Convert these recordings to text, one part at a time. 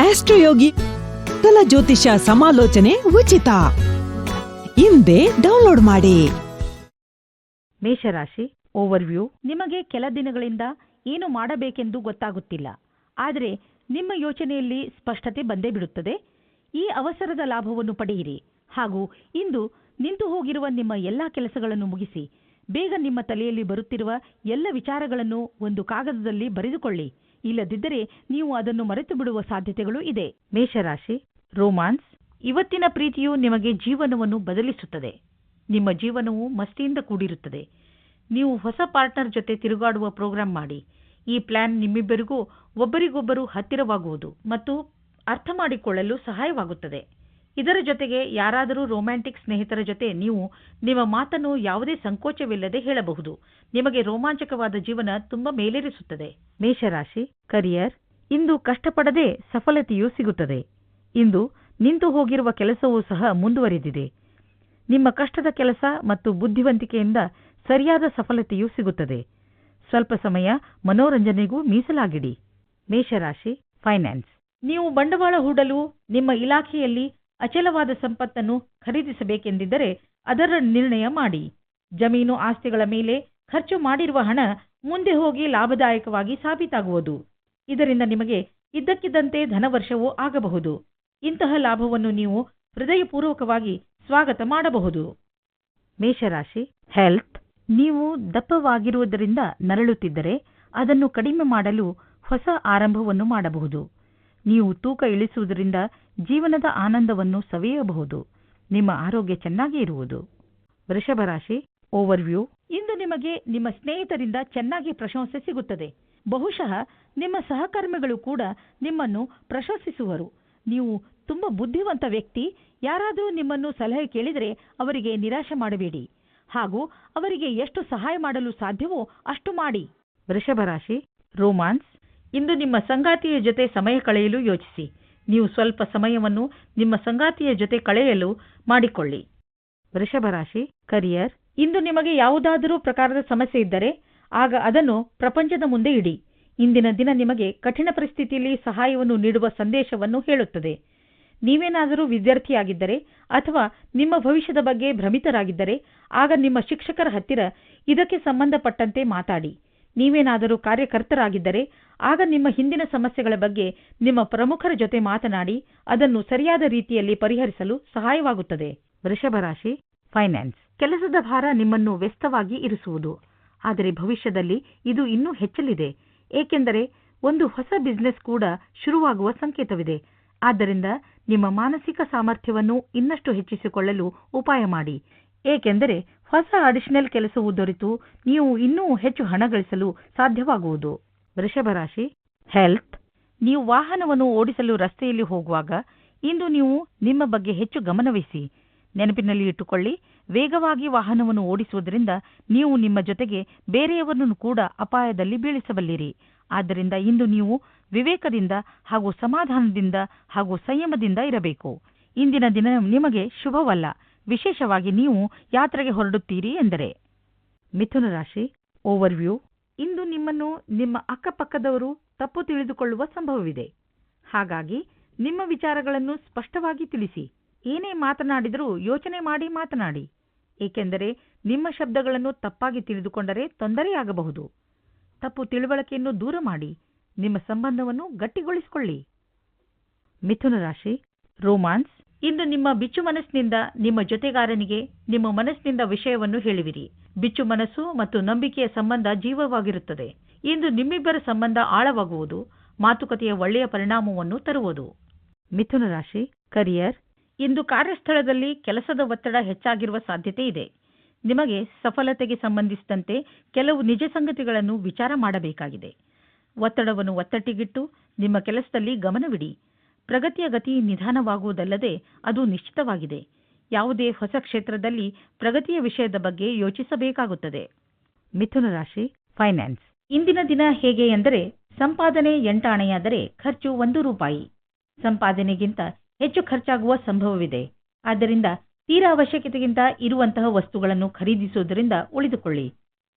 ಆಸ್ಟ್ರೋಯೋಗಿ ಕಲ ಜ್ಯೋತಿಷ ಸಮಾಲೋಚನೆ ಉಚಿತ. ಹಿಂದೆ ಡೌನ್ಲೋಡ್ ಮಾಡಿ. ಮೇಷರಾಶಿ ಓವರ್ವ್ಯೂ. ನಿಮಗೆ ಕೆಲ ದಿನಗಳಿಂದ ಏನು ಮಾಡಬೇಕೆಂದು ಗೊತ್ತಾಗುತ್ತಿಲ್ಲ. ಆದರೆ ನಿಮ್ಮ ಯೋಚನೆಯಲ್ಲಿ ಸ್ಪಷ್ಟತೆ ಬಂದೇ ಬಿಡುತ್ತದೆ. ಈ ಅವಸರದ ಲಾಭವನ್ನು ಪಡೆಯಿರಿ. ಹಾಗೂ ಇಂದು ನಿಂತು ಹೋಗಿರುವ ನಿಮ್ಮ ಎಲ್ಲ ಕೆಲಸಗಳನ್ನು ಮುಗಿಸಿ, ಬೇಗ ನಿಮ್ಮ ತಲೆಯಲ್ಲಿ ಬರುತ್ತಿರುವ ಎಲ್ಲ ವಿಚಾರಗಳನ್ನು ಒಂದು ಕಾಗದದಲ್ಲಿ ಬರೆದುಕೊಳ್ಳಿ. ಇಲ್ಲದಿದ್ದರೆ ನೀವು ಅದನ್ನು ಮರೆತು ಬಿಡುವ ಸಾಧ್ಯತೆಗಳು ಇದೆ. ಮೇಷರಾಶಿ, ರೋಮಾನ್ಸ್, ಇವತ್ತಿನ ಪ್ರೀತಿಯು ನಿಮಗೆ ಜೀವನವನ್ನು ಬದಲಿಸುತ್ತದೆ. ನಿಮ್ಮ ಜೀವನವು ಮಸ್ತಿಯಿಂದ ಕೂಡಿರುತ್ತದೆ. ನೀವು ಹೊಸ ಪಾರ್ಟ್ನರ್ ಜೊತೆ ತಿರುಗಾಡುವ ಪ್ರೋಗ್ರಾಂ ಮಾಡಿ. ಈ ಪ್ಲಾನ್ ನಿಮ್ಮಿಬ್ಬರಿಗೂ ಒಬ್ಬರಿಗೊಬ್ಬರು ಹತ್ತಿರವಾಗುವುದು ಮತ್ತು ಅರ್ಥ ಮಾಡಿಕೊಳ್ಳಲು ಸಹಾಯವಾಗುತ್ತದೆ. ಇದರ ಜೊತೆಗೆ ಯಾರಾದರೂ ರೊಮ್ಯಾಂಟಿಕ್ ಸ್ನೇಹಿತರ ಜೊತೆ ನೀವು ನಿಮ್ಮ ಮಾತನ್ನು ಯಾವುದೇ ಸಂಕೋಚವಿಲ್ಲದೆ ಹೇಳಬಹುದು. ನಿಮಗೆ ರೋಮಾಂಚಕವಾದ ಜೀವನ ತುಂಬಾ ಮೇಲೇರಿಸುತ್ತದೆ. ಮೇಷರಾಶಿ ಕರಿಯರ್ ಇಂದು ಕಷ್ಟಪಡದೆ ಸಫಲತೆಯೂ ಸಿಗುತ್ತದೆ. ಇಂದು ನಿಂತು ಹೋಗಿರುವ ಕೆಲಸವೂ ಸಹ ಮುಂದುವರಿದಿದೆ. ನಿಮ್ಮ ಕಷ್ಟದ ಕೆಲಸ ಮತ್ತು ಬುದ್ಧಿವಂತಿಕೆಯಿಂದ ಸರಿಯಾದ ಸಫಲತೆಯೂ ಸಿಗುತ್ತದೆ. ಸ್ವಲ್ಪ ಸಮಯ ಮನೋರಂಜನೆಗೂ ಮೀಸಲಾಗಿಡಿ. ಮೇಷರಾಶಿ ಫೈನಾನ್ಸ್ ನೀವು ಬಂಡವಾಳ ಹೂಡಲು ನಿಮ್ಮ ಇಲಾಖೆಯಲ್ಲಿ ಅಚಲವಾದ ಸಂಪತ್ತನ್ನು ಖರೀದಿಸಬೇಕೆಂದಿದ್ದರೆ ಅದರ ನಿರ್ಣಯ ಮಾಡಿ. ಜಮೀನು ಆಸ್ತಿಗಳ ಮೇಲೆ ಖರ್ಚು ಮಾಡಿರುವ ಹಣ ಮುಂದೆ ಹೋಗಿ ಲಾಭದಾಯಕವಾಗಿ ಸಾಬೀತಾಗುವುದು. ಇದರಿಂದ ನಿಮಗೆ ಇದ್ದಕ್ಕಿದ್ದಂತೆ ಧನವರ್ಷವೂ ಆಗಬಹುದು. ಇಂತಹ ಲಾಭವನ್ನು ನೀವು ಹೃದಯಪೂರ್ವಕವಾಗಿ ಸ್ವಾಗತ ಮಾಡಬಹುದು. ಮೇಷರಾಶಿ ಹೆಲ್ತ್ ನೀವು ದಪ್ಪವಾಗಿರುವುದರಿಂದ ನರಳುತ್ತಿದ್ದರೆ ಅದನ್ನು ಕಡಿಮೆ ಮಾಡಲು ಹೊಸ ಆರಂಭವನ್ನು ಮಾಡಬಹುದು. ನೀವು ತೂಕ ಇಳಿಸುವುದರಿಂದ ಜೀವನದ ಆನಂದವನ್ನು ಸವಿಯಬಹುದು. ನಿಮ್ಮ ಆರೋಗ್ಯ ಚೆನ್ನಾಗಿ ಇರುವುದು. ವೃಷಭ ರಾಶಿ ಓವರ್ವ್ಯೂ ಇಂದು ನಿಮಗೆ ನಿಮ್ಮ ಸ್ನೇಹಿತರಿಂದ ಚೆನ್ನಾಗಿ ಪ್ರಶಂಸೆ ಸಿಗುತ್ತದೆ. ಬಹುಶಃ ನಿಮ್ಮ ಸಹಕರ್ಮಿಗಳು ಕೂಡ ನಿಮ್ಮನ್ನು ಪ್ರಶಂಸಿಸುವರು. ನೀವು ತುಂಬಾ ಬುದ್ಧಿವಂತ ವ್ಯಕ್ತಿ. ಯಾರಾದರೂ ನಿಮ್ಮನ್ನು ಸಲಹೆ ಕೇಳಿದರೆ ಅವರಿಗೆ ನಿರಾಶೆ ಮಾಡಬೇಡಿ. ಹಾಗೂ ಅವರಿಗೆ ಎಷ್ಟು ಸಹಾಯ ಮಾಡಲು ಸಾಧ್ಯವೋ ಅಷ್ಟು ಮಾಡಿ. ವೃಷಭ ರಾಶಿ ರೋಮಾನ್ಸ್ ಇಂದು ನಿಮ್ಮ ಸಂಗಾತಿಯ ಜೊತೆ ಸಮಯ ಕಳೆಯಲು ಯೋಚಿಸಿ. ನೀವು ಸ್ವಲ್ಪ ಸಮಯವನ್ನು ನಿಮ್ಮ ಸಂಗಾತಿಯ ಜೊತೆ ಕಳೆಯಲು ಮಾಡಿಕೊಳ್ಳಿ. ವೃಷಭ ರಾಶಿ ಕರಿಯರ್ ಇಂದು ನಿಮಗೆ ಯಾವುದಾದರೂ ಪ್ರಕಾರದ ಸಮಸ್ಯೆ ಇದ್ದರೆ ಆಗ ಅದನ್ನು ಪ್ರಪಂಚದ ಮುಂದೆ ಇಡಿ. ಇಂದಿನ ದಿನ ನಿಮಗೆ ಕಠಿಣ ಪರಿಸ್ಥಿತಿಯಲ್ಲಿ ಸಹಾಯವನ್ನು ನೀಡುವ ಸಂದೇಶವನ್ನು ಹೇಳುತ್ತದೆ. ನೀವೇನಾದರೂ ವಿದ್ಯಾರ್ಥಿಯಾಗಿದ್ದರೆ ಅಥವಾ ನಿಮ್ಮ ಭವಿಷ್ಯದ ಬಗ್ಗೆ ಭ್ರಮಿತರಾಗಿದ್ದರೆ ಆಗ ನಿಮ್ಮ ಶಿಕ್ಷಕರ ಹತ್ತಿರ ಇದಕ್ಕೆ ಸಂಬಂಧಪಟ್ಟಂತೆ ಮಾತಾಡಿ. ನೀವೇನಾದರೂ ಕಾರ್ಯಕರ್ತರಾಗಿದ್ದರೆ ಆಗ ನಿಮ್ಮ ಹಿಂದಿನ ಸಮಸ್ಯೆಗಳ ಬಗ್ಗೆ ನಿಮ್ಮ ಪ್ರಮುಖರ ಜೊತೆ ಮಾತನಾಡಿ ಅದನ್ನು ಸರಿಯಾದ ರೀತಿಯಲ್ಲಿ ಪರಿಹರಿಸಲು ಸಹಾಯವಾಗುತ್ತದೆ. ವೃಷಭ ರಾಶಿ ಫೈನಾನ್ಸ್ ಕೆಲಸದ ಭಾರ ನಿಮ್ಮನ್ನು ವ್ಯಸ್ತವಾಗಿ ಇರಿಸುವುದು. ಆದರೆ ಭವಿಷ್ಯದಲ್ಲಿ ಇದು ಇನ್ನೂ ಹೆಚ್ಚಲಿದೆ. ಏಕೆಂದರೆ ಒಂದು ಹೊಸ ಬಿಸಿನೆಸ್ ಕೂಡ ಶುರುವಾಗುವ ಸಂಕೇತವಿದೆ. ಆದ್ದರಿಂದ ನಿಮ್ಮ ಮಾನಸಿಕ ಸಾಮರ್ಥ್ಯವನ್ನು ಇನ್ನಷ್ಟು ಹೆಚ್ಚಿಸಿಕೊಳ್ಳಲು ಉಪಾಯ ಮಾಡಿ. ಏಕೆಂದರೆ ಹೊಸ ಅಡಿಷನಲ್ ಕೆಲಸವು ದೊರೆತು ನೀವು ಇನ್ನೂ ಹೆಚ್ಚು ಹಣ ಗಳಿಸಲು ಸಾಧ್ಯವಾಗುವುದು. ವೃಷಭ ರಾಶಿ ಹೆಲ್ತ್ ನೀವು ವಾಹನವನ್ನು ಓಡಿಸಲು ರಸ್ತೆಯಲ್ಲಿ ಹೋಗುವಾಗ ಇಂದು ನೀವು ನಿಮ್ಮ ಬಗ್ಗೆ ಹೆಚ್ಚು ಗಮನವಹಿಸಿ. ನೆನಪಿನಲ್ಲಿ ಇಟ್ಟುಕೊಳ್ಳಿ, ವೇಗವಾಗಿ ವಾಹನವನ್ನು ಓಡಿಸುವುದರಿಂದ ನೀವು ನಿಮ್ಮ ಜೊತೆಗೆ ಬೇರೆಯವರನ್ನು ಕೂಡ ಅಪಾಯದಲ್ಲಿ ಬೀಳಿಸಬಲ್ಲಿರಿ. ಆದ್ದರಿಂದ ಇಂದು ನೀವು ವಿವೇಕದಿಂದ ಹಾಗೂ ಸಮಾಧಾನದಿಂದ ಹಾಗೂ ಸಂಯಮದಿಂದ ಇರಬೇಕು. ಇಂದಿನ ದಿನ ನಿಮಗೆ ಶುಭವಲ್ಲ. ವಿಶೇಷವಾಗಿ ನೀವು ಯಾತ್ರೆಗೆ ಹೊರಡುತ್ತೀರಿ ಎಂದರೆ. ಮಿಥುನ ರಾಶಿ ಓವರ್ವ್ಯೂ ಇಂದು ನಿಮ್ಮನ್ನು ನಿಮ್ಮ ಅಕ್ಕಪಕ್ಕದವರು ತಪ್ಪು ತಿಳಿದುಕೊಳ್ಳುವ ಸಂಭವವಿದೆ. ಹಾಗಾಗಿ ನಿಮ್ಮ ವಿಚಾರಗಳನ್ನು ಸ್ಪಷ್ಟವಾಗಿ ತಿಳಿಸಿ. ಏನೇ ಮಾತನಾಡಿದರೂ ಯೋಚನೆ ಮಾಡಿ ಮಾತನಾಡಿ. ಏಕೆಂದರೆ ನಿಮ್ಮ ಶಬ್ದಗಳನ್ನು ತಪ್ಪಾಗಿ ತಿಳಿದುಕೊಂಡರೆ ತೊಂದರೆಯಾಗಬಹುದು. ತಪ್ಪು ತಿಳುವಳಿಕೆಯನ್ನು ದೂರ ಮಾಡಿ. ನಿಮ್ಮ ಸಂಬಂಧವನ್ನು ಗಟ್ಟಿಗೊಳಿಸಿಕೊಳ್ಳಿ. ಮಿಥುನ ರಾಶಿ ರೋಮಾನ್ಸ್ ಇಂದು ನಿಮ್ಮ ಬಿಚ್ಚು ಮನಸ್ಸಿನಿಂದ ನಿಮ್ಮ ಜೊತೆಗಾರನಿಗೆ ನಿಮ್ಮ ಮನಸ್ಸಿನಿಂದ ವಿಷಯವನ್ನು ಹೇಳುವಿರಿ. ಬಿಚ್ಚು ಮನಸ್ಸು ಮತ್ತು ನಂಬಿಕೆಯ ಸಂಬಂಧ ಜೀವವಾಗಿರುತ್ತದೆ. ಇಂದು ನಿಮ್ಮಿಬ್ಬರ ಸಂಬಂಧ ಆಳವಾಗುವುದು ಮಾತುಕತೆಯ ಒಳ್ಳೆಯ ಪರಿಣಾಮವನ್ನು ತರುವುದು. ಮಿಥುನ ರಾಶಿ ಕರಿಯರ್ ಇಂದು ಕಾರ್ಯಸ್ಥಳದಲ್ಲಿ ಕೆಲಸದ ಒತ್ತಡ ಹೆಚ್ಚಾಗಿರುವ ಸಾಧ್ಯತೆ ಇದೆ. ನಿಮಗೆ ಸಫಲತೆಗೆ ಸಂಬಂಧಿಸಿದಂತೆ ಕೆಲವು ನಿಜ ಸಂಗತಿಗಳನ್ನು ವಿಚಾರ ಮಾಡಬೇಕಾಗಿದೆ. ಒತ್ತಡವನ್ನು ಒತ್ತಟ್ಟಿಗಿಟ್ಟು ನಿಮ್ಮ ಕೆಲಸದಲ್ಲಿ ಗಮನವಿಡಿ. ಪ್ರಗತಿಯ ಗತಿ ನಿಧಾನವಾಗುವುದಲ್ಲದೆ ಅದು ನಿಶ್ಚಿತವಾಗಿದೆ. ಯಾವುದೇ ಹೊಸ ಕ್ಷೇತ್ರದಲ್ಲಿ ಪ್ರಗತಿಯ ವಿಷಯದ ಬಗ್ಗೆ ಯೋಚಿಸಬೇಕಾಗುತ್ತದೆ. ಮಿಥುನ ರಾಶಿ ಫೈನಾನ್ಸ್ ಇಂದಿನ ದಿನ ಹೇಗೆ ಎಂದರೆ ಸಂಪಾದನೆ ಎಂಟಾಣೆಯಾದರೆ ಖರ್ಚು ಒಂದು ರೂಪಾಯಿ. ಸಂಪಾದನೆಗಿಂತ ಹೆಚ್ಚು ಖರ್ಚಾಗುವ ಸಂಭವವಿದೆ. ಆದ್ದರಿಂದ ತೀರಾ ಅವಶ್ಯಕತೆಗಿಂತ ಇರುವಂತಹ ವಸ್ತುಗಳನ್ನು ಖರೀದಿಸುವುದರಿಂದ ಉಳಿದುಕೊಳ್ಳಿ.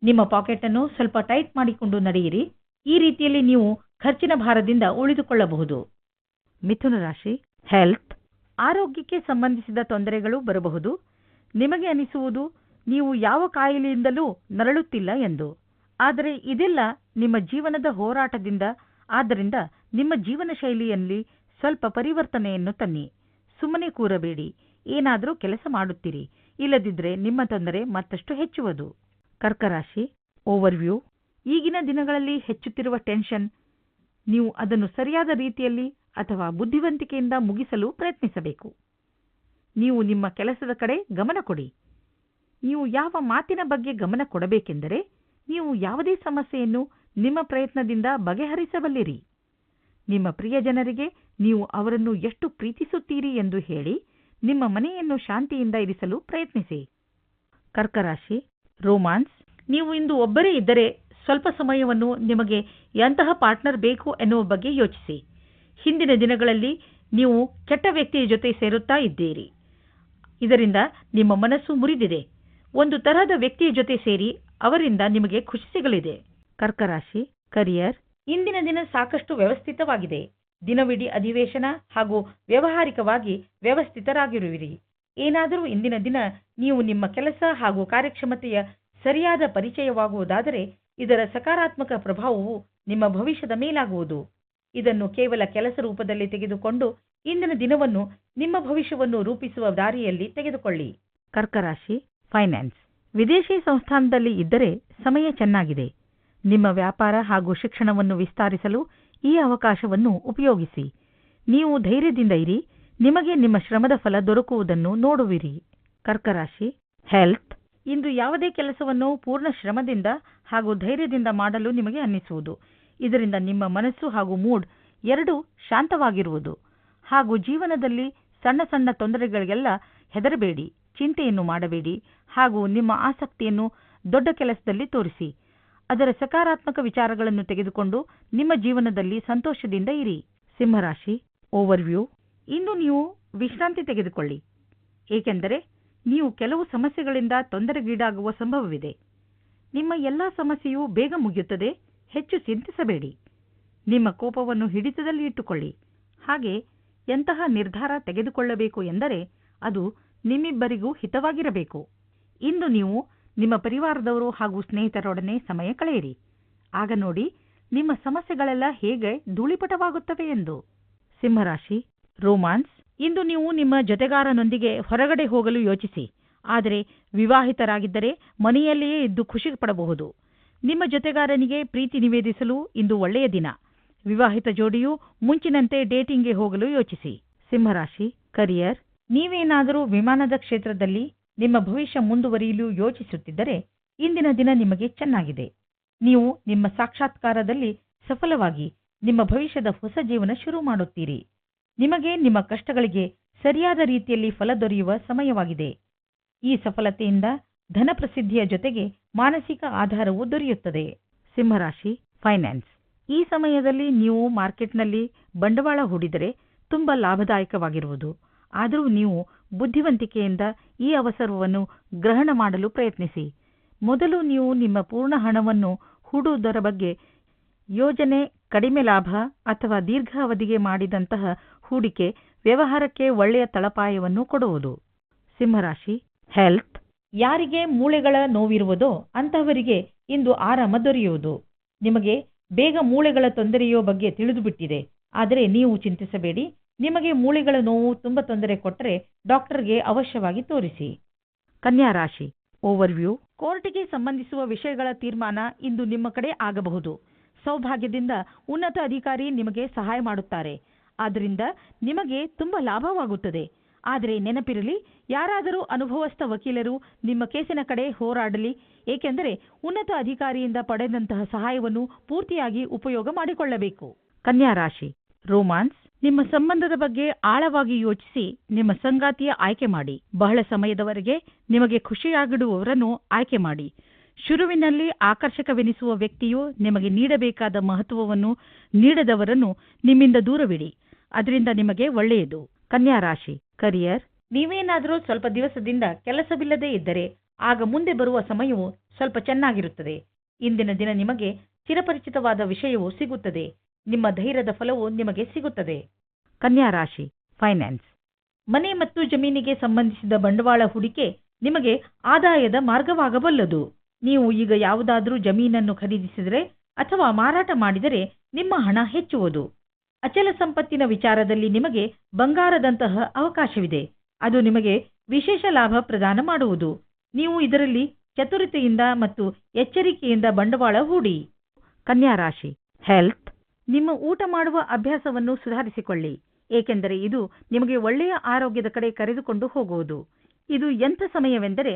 ನಿಮ್ಮ ಪಾಕೆಟ್ ಅನ್ನು ಸ್ವಲ್ಪ ಟೈಟ್ ಮಾಡಿಕೊಂಡು ನಡೆಯಿರಿ. ಈ ರೀತಿಯಲ್ಲಿ ನೀವು ಖರ್ಚಿನ ಭಾರದಿಂದ ಉಳಿದುಕೊಳ್ಳಬಹುದು. ಮಿಥುನ ರಾಶಿ ಹೆಲ್ತ್ ಆರೋಗ್ಯಕ್ಕೆ ಸಂಬಂಧಿಸಿದ ತೊಂದರೆಗಳು ಬರಬಹುದು. ನಿಮಗೆ ಅನಿಸುವುದು, ನೀವು ಯಾವ ಕಾಯಿಲೆಯಿಂದಲೂ ನರಳುತ್ತಿಲ್ಲ ಎಂದು. ಆದರೆ ಇದೆಲ್ಲ ನಿಮ್ಮ ಜೀವನದ ಹೋರಾಟದಿಂದ, ಆದ್ದರಿಂದ ನಿಮ್ಮ ಜೀವನ ಶೈಲಿಯಲ್ಲಿ ಸ್ವಲ್ಪ ಪರಿವರ್ತನೆಯನ್ನು ತನ್ನಿ. ಸುಮ್ಮನೆ ಕೂರಬೇಡಿ. ಏನಾದರೂ ಕೆಲಸ ಮಾಡುತ್ತೀರಿ. ಇಲ್ಲದಿದ್ದರೆ ನಿಮ್ಮ ತೊಂದರೆ ಮತ್ತಷ್ಟು ಹೆಚ್ಚುವುದು. ಕರ್ಕರಾಶಿ ಓವರ್ವ್ಯೂ ಈಗಿನ ದಿನಗಳಲ್ಲಿ ಹೆಚ್ಚುತ್ತಿರುವ ಟೆನ್ಷನ್ ನೀವು ಅದನ್ನು ಸರಿಯಾದ ರೀತಿಯಲ್ಲಿ ಅಥವಾ ಬುದ್ಧಿವಂತಿಕೆಯಿಂದ ಮುಗಿಸಲು ಪ್ರಯತ್ನಿಸಬೇಕು. ನೀವು ನಿಮ್ಮ ಕೆಲಸದ ಕಡೆ ಗಮನ ಕೊಡಿ. ನೀವು ಯಾವ ಮಾತಿನ ಬಗ್ಗೆ ಗಮನ ಕೊಡಬೇಕೆಂದರೆ ನೀವು ಯಾವುದೇ ಸಮಸ್ಯೆಯನ್ನು ನಿಮ್ಮ ಪ್ರಯತ್ನದಿಂದ ಬಗೆಹರಿಸಬಲ್ಲಿರಿ. ನಿಮ್ಮ ಪ್ರಿಯ ಜನರಿಗೆ ನೀವು ಅವರನ್ನು ಎಷ್ಟು ಪ್ರೀತಿಸುತ್ತೀರಿ ಎಂದು ಹೇಳಿ ನಿಮ್ಮ ಮನೆಯನ್ನು ಶಾಂತಿಯಿಂದ ಇರಿಸಲು ಪ್ರಯತ್ನಿಸಿ. ಕರ್ಕರಾಶಿ, ರೋಮಾನ್ಸ್, ನೀವು ಇಂದು ಒಬ್ಬರೇ ಇದ್ದರೆ ಸ್ವಲ್ಪ ಸಮಯವನ್ನು ನಿಮಗೆ ಎಂತಹ ಪಾರ್ಟ್ನರ್ ಬೇಕು ಎನ್ನುವ ಬಗ್ಗೆ ಯೋಚಿಸಿ. ಹಿಂದಿನ ದಿನಗಳಲ್ಲಿ ನೀವು ಕೆಟ್ಟ ವ್ಯಕ್ತಿಯ ಜೊತೆ ಸೇರುತ್ತಾ ಇದ್ದೀರಿ. ಇದರಿಂದ ನಿಮ್ಮ ಮನಸ್ಸು ಮುರಿದಿದೆ. ಒಂದು ತರಹದ ವ್ಯಕ್ತಿಯ ಜೊತೆ ಸೇರಿ ಅವರಿಂದ ನಿಮಗೆ ಖುಷಿ ಸಿಗಲಿದೆ. ಕರ್ಕರಾಶಿ, ಕರಿಯರ್, ಇಂದಿನ ದಿನ ಸಾಕಷ್ಟು ವ್ಯವಸ್ಥಿತವಾಗಿದೆ. ದಿನವಿಡೀ ಅಧಿವೇಶನ ಹಾಗೂ ವ್ಯಾವಹಾರಿಕವಾಗಿ ವ್ಯವಸ್ಥಿತರಾಗಿರುವಿರಿ. ಏನಾದರೂ ಇಂದಿನ ದಿನ ನೀವು ನಿಮ್ಮ ಕೆಲಸ ಹಾಗೂ ಕಾರ್ಯಕ್ಷಮತೆಯ ಸರಿಯಾದ ಪರಿಚಯವಾಗುವುದಾದರೆ ಇದರ ಸಕಾರಾತ್ಮಕ ಪ್ರಭಾವವು ನಿಮ್ಮ ಭವಿಷ್ಯದ ಮೇಲಾಗುವುದು. ಇದನ್ನು ಕೇವಲ ಕೆಲಸ ರೂಪದಲ್ಲಿ ತೆಗೆದುಕೊಂಡು ಇಂದಿನ ದಿನವನ್ನು ನಿಮ್ಮ ಭವಿಷ್ಯವನ್ನು ರೂಪಿಸುವ ದಾರಿಯಲ್ಲಿ ತೆಗೆದುಕೊಳ್ಳಿ. ಕರ್ಕರಾಶಿ ಫೈನಾನ್ಸ್ ವಿದೇಶಿ ಸಂಸ್ಥಾನದಲ್ಲಿ ಇದ್ದರೆ ಸಮಯ ಚೆನ್ನಾಗಿದೆ. ನಿಮ್ಮ ವ್ಯಾಪಾರ ಹಾಗೂ ಶಿಕ್ಷಣವನ್ನು ವಿಸ್ತರಿಸಲು ಈ ಅವಕಾಶವನ್ನು ಉಪಯೋಗಿಸಿ. ನೀವು ಧೈರ್ಯದಿಂದ ಇರಿ, ನಿಮಗೆ ನಿಮ್ಮ ಶ್ರಮದ ಫಲ ದೊರಕುವುದನ್ನು ನೋಡುವಿರಿ. ಕರ್ಕರಾಶಿ ಹೆಲ್ತ್ ಇಂದು ಯಾವುದೇ ಕೆಲಸವನ್ನು ಪೂರ್ಣ ಶ್ರಮದಿಂದ ಹಾಗೂ ಧೈರ್ಯದಿಂದ ಮಾಡಲು ನಿಮಗೆ ಅನ್ನಿಸುವುದು. ಇದರಿಂದ ನಿಮ್ಮ ಮನಸ್ಸು ಹಾಗೂ ಮೂಡ್ ಎರಡೂ ಶಾಂತವಾಗಿರುವುದು. ಹಾಗೂ ಜೀವನದಲ್ಲಿ ಸಣ್ಣ ಸಣ್ಣ ತೊಂದರೆಗಳಿಗೆಲ್ಲ ಹೆದರಬೇಡಿ, ಚಿಂತೆಯನ್ನು ಮಾಡಬೇಡಿ ಹಾಗೂ ನಿಮ್ಮ ಆಸಕ್ತಿಯನ್ನು ದೊಡ್ಡ ಕೆಲಸದಲ್ಲಿ ತೋರಿಸಿ. ಅದರ ಸಕಾರಾತ್ಮಕ ವಿಚಾರಗಳನ್ನು ತೆಗೆದುಕೊಂಡು ನಿಮ್ಮ ಜೀವನದಲ್ಲಿ ಸಂತೋಷದಿಂದ ಇರಿ. ಸಿಂಹರಾಶಿ ಓವರ್ವ್ಯೂ ಇಂದು ನೀವು ವಿಶ್ರಾಂತಿ ತೆಗೆದುಕೊಳ್ಳಿ. ಏಕೆಂದರೆ ನೀವು ಕೆಲವು ಸಮಸ್ಯೆಗಳಿಂದ ತೊಂದರೆಗೀಡಾಗುವ ಸಂಭವವಿದೆ. ನಿಮ್ಮ ಎಲ್ಲಾ ಸಮಸ್ಯೆಯೂ ಬೇಗ ಮುಗಿಯುತ್ತದೆ. ಹೆಚ್ಚು ಚಿಂತಿಸಬೇಡಿ. ನಿಮ್ಮ ಕೋಪವನ್ನು ಹಿಡಿತದಲ್ಲಿ ಇಟ್ಟುಕೊಳ್ಳಿ. ಹಾಗೆ ಎಂತಹ ನಿರ್ಧಾರ ತೆಗೆದುಕೊಳ್ಳಬೇಕು ಎಂದರೆ ಅದು ನಿಮ್ಮಿಬ್ಬರಿಗೂ ಹಿತವಾಗಿರಬೇಕು. ಇಂದು ನೀವು ನಿಮ್ಮ ಪರಿವಾರದವರು ಹಾಗೂ ಸ್ನೇಹಿತರೊಡನೆ ಸಮಯ ಕಳೆಯಿರಿ. ಆಗ ನೋಡಿ ನಿಮ್ಮ ಸಮಸ್ಯೆಗಳೆಲ್ಲ ಹೇಗೆ ಧೂಳಿಪಟವಾಗುತ್ತವೆ ಎಂದು. ಸಿಂಹರಾಶಿ, ರೋಮಾನ್ಸ್, ಇಂದು ನೀವು ನಿಮ್ಮ ಜೊತೆಗಾರನೊಂದಿಗೆ ಹೊರಗಡೆ ಹೋಗಲು ಯೋಚಿಸಿ. ಆದರೆ ವಿವಾಹಿತರಾಗಿದ್ದರೆ ಮನೆಯಲ್ಲಿಯೇ ಇದ್ದು ಖುಷಿ ಪಡಬಹುದು. ನಿಮ್ಮ ಜೊತೆಗಾರನಿಗೆ ಪ್ರೀತಿ ನಿವೇದಿಸಲು ಇಂದು ಒಳ್ಳೆಯ ದಿನ. ವಿವಾಹಿತ ಜೋಡಿಯು ಮುಂಚಿನಂತೆ ಡೇಟಿಂಗ್ಗೆ ಹೋಗಲು ಯೋಚಿಸಿ. ಸಿಂಹರಾಶಿ, ಕರಿಯರ್, ನೀವೇನಾದರೂ ವಿಮಾನದ ಕ್ಷೇತ್ರದಲ್ಲಿ ನಿಮ್ಮ ಭವಿಷ್ಯ ಮುಂದುವರಿಯಲು ಯೋಚಿಸುತ್ತಿದ್ದರೆ ಇಂದಿನ ದಿನ ನಿಮಗೆ ಚೆನ್ನಾಗಿದೆ. ನೀವು ನಿಮ್ಮ ಸಾಕ್ಷಾತ್ಕಾರದಲ್ಲಿ ಸಫಲವಾಗಿ ನಿಮ್ಮ ಭವಿಷ್ಯದ ಹೊಸ ಜೀವನ ಶುರು ಮಾಡುತ್ತೀರಿ. ನಿಮಗೆ ನಿಮ್ಮ ಕಷ್ಟಗಳಿಗೆ ಸರಿಯಾದ ರೀತಿಯಲ್ಲಿ ಫಲ ದೊರೆಯುವ ಸಮಯವಾಗಿದೆ. ಈ ಸಫಲತೆಯಿಂದ ಧನ ಪ್ರಸಿದ್ಧಿಯ ಜೊತೆಗೆ ಮಾನಸಿಕ ಆಧಾರವೂ ದೊರೆಯುತ್ತದೆ. ಸಿಂಹರಾಶಿ ಫೈನಾನ್ಸ್ ಈ ಸಮಯದಲ್ಲಿ ನೀವು ಮಾರ್ಕೆಟ್ನಲ್ಲಿ ಬಂಡವಾಳ ಹೂಡಿದರೆ ತುಂಬಾ ಲಾಭದಾಯಕವಾಗಿರುವುದು. ಆದರೂ ನೀವು ಬುದ್ಧಿವಂತಿಕೆಯಿಂದ ಈ ಅವಸರವನ್ನು ಗ್ರಹಣ ಮಾಡಲು ಪ್ರಯತ್ನಿಸಿ. ಮೊದಲು ನೀವು ನಿಮ್ಮ ಪೂರ್ಣ ಹಣವನ್ನು ಹೂಡುವುದರ ಬಗ್ಗೆ ಯೋಜನೆ, ಕಡಿಮೆ ಲಾಭ ಅಥವಾ ದೀರ್ಘಾವಧಿಗೆ ಮಾಡಿದಂತಹ ಹೂಡಿಕೆ ವ್ಯವಹಾರಕ್ಕೆ ಒಳ್ಳೆಯ ತಳಪಾಯವನ್ನು ಕೊಡುವುದು. ಸಿಂಹರಾಶಿ ಹೆಲ್ತ್ ಯಾರಿಗೆ ಮೂಳೆಗಳ ನೋವಿರುವುದೋ ಅಂತಹವರಿಗೆ ಇಂದು ಆರಾಮ ದೊರೆಯುವುದು. ನಿಮಗೆ ಬೇಗ ಮೂಳೆಗಳ ತೊಂದರೆಯೋ ಬಗ್ಗೆ ತಿಳಿದುಬಿಟ್ಟಿದೆ. ಆದರೆ ನೀವು ಚಿಂತಿಸಬೇಡಿ. ನಿಮಗೆ ಮೂಳೆಗಳ ನೋವು ತುಂಬ ತೊಂದರೆ ಕೊಟ್ಟರೆ ಡಾಕ್ಟರ್ಗೆ ಅವಶ್ಯವಾಗಿ ತೋರಿಸಿ. ಕನ್ಯಾ ರಾಶಿ ಓವರ್ವ್ಯೂ ಕೋರ್ಟ್ಗೆ ಸಂಬಂಧಿಸುವ ವಿಷಯಗಳ ತೀರ್ಮಾನ ಇಂದು ನಿಮ್ಮ ಕಡೆ ಆಗಬಹುದು. ಸೌಭಾಗ್ಯದಿಂದ ಉನ್ನತ ಅಧಿಕಾರಿ ನಿಮಗೆ ಸಹಾಯ ಮಾಡುತ್ತಾರೆ. ಆದ್ದರಿಂದ ನಿಮಗೆ ತುಂಬ ಲಾಭವಾಗುತ್ತದೆ. ಆದರೆ ನೆನಪಿರಲಿ, ಯಾರಾದರೂ ಅನುಭವಸ್ಥ ವಕೀಲರು ನಿಮ್ಮ ಕೇಸಿನ ಕಡೆ ಹೋರಾಡಲಿ, ಏಕೆಂದರೆ ಉನ್ನತ ಅಧಿಕಾರಿಯಿಂದ ಪಡೆದಂತಹ ಸಹಾಯವನ್ನು ಪೂರ್ತಿಯಾಗಿ ಉಪಯೋಗ ಮಾಡಿಕೊಳ್ಳಬೇಕು. ಕನ್ಯಾ ರಾಶಿ, ರೋಮಾನ್ಸ್, ನಿಮ್ಮ ಸಂಬಂಧದ ಬಗ್ಗೆ ಆಳವಾಗಿ ಯೋಚಿಸಿ ನಿಮ್ಮ ಸಂಗಾತಿಯ ಆಯ್ಕೆ ಮಾಡಿ. ಬಹಳ ಸಮಯದವರೆಗೆ ನಿಮಗೆ ಖುಷಿಯಾಗಿಡುವವರನ್ನು ಆಯ್ಕೆ ಮಾಡಿ. ಶುರುವಿನಲ್ಲಿ ಆಕರ್ಷಕವೆನಿಸುವ ವ್ಯಕ್ತಿಯು ನಿಮಗೆ ನೀಡಬೇಕಾದ ಮಹತ್ವವನ್ನು ನೀಡದವರನ್ನು ನಿಮ್ಮಿಂದ ದೂರವಿಡಿ. ಅದರಿಂದ ನಿಮಗೆ ಒಳ್ಳೆಯದು. ಕನ್ಯಾ ರಾಶಿ ಕರಿಯರ್ ನೀವೇನಾದರೂ ಸ್ವಲ್ಪ ದಿವಸದಿಂದ ಕೆಲಸವಿಲ್ಲದೆ ಇದ್ದರೆ ಆಗ ಮುಂದೆ ಬರುವ ಸಮಯವು ಸ್ವಲ್ಪ ಚೆನ್ನಾಗಿರುತ್ತದೆ. ಇಂದಿನ ದಿನ ನಿಮಗೆ ಚಿರಪರಿಚಿತವಾದ ವಿಷಯವು ಸಿಗುತ್ತದೆ. ನಿಮ್ಮ ಧೈರ್ಯದ ಫಲವು ನಿಮಗೆ ಸಿಗುತ್ತದೆ. ಕನ್ಯಾ ರಾಶಿ ಫೈನಾನ್ಸ್ ಮನೆ ಮತ್ತು ಜಮೀನಿಗೆ ಸಂಬಂಧಿಸಿದ ಬಂಡವಾಳ ಹೂಡಿಕೆ ನಿಮಗೆ ಆದಾಯದ ಮಾರ್ಗವಾಗಬಲ್ಲದು. ನೀವು ಈಗ ಯಾವುದಾದರೂ ಜಮೀನನ್ನು ಖರೀದಿಸಿದರೆ ಅಥವಾ ಮಾರಾಟ ಮಾಡಿದರೆ ನಿಮ್ಮ ಹಣ ಹೆಚ್ಚುವುದು. ಅಚಲ ಸಂಪತ್ತಿನ ವಿಚಾರದಲ್ಲಿ ನಿಮಗೆ ಬಂಗಾರದಂತಹ ಅವಕಾಶವಿದೆ. ಅದು ನಿಮಗೆ ವಿಶೇಷ ಲಾಭ ಪ್ರದಾನ ಮಾಡುವುದು. ನೀವು ಇದರಲ್ಲಿ ಚತುರತೆಯಿಂದ ಮತ್ತು ಎಚ್ಚರಿಕೆಯಿಂದ ಬಂಡವಾಳ ಹೂಡಿ. ಕನ್ಯಾ ರಾಶಿ, ಹೆಲ್ತ್, ನಿಮ್ಮ ಊಟ ಮಾಡುವ ಅಭ್ಯಾಸವನ್ನು ಸುಧಾರಿಸಿಕೊಳ್ಳಿ. ಏಕೆಂದರೆ ಇದು ನಿಮಗೆ ಒಳ್ಳೆಯ ಆರೋಗ್ಯದ ಕಡೆ ಕರೆದುಕೊಂಡು ಹೋಗುವುದು. ಇದು ಎಂಥ ಸಮಯವೆಂದರೆ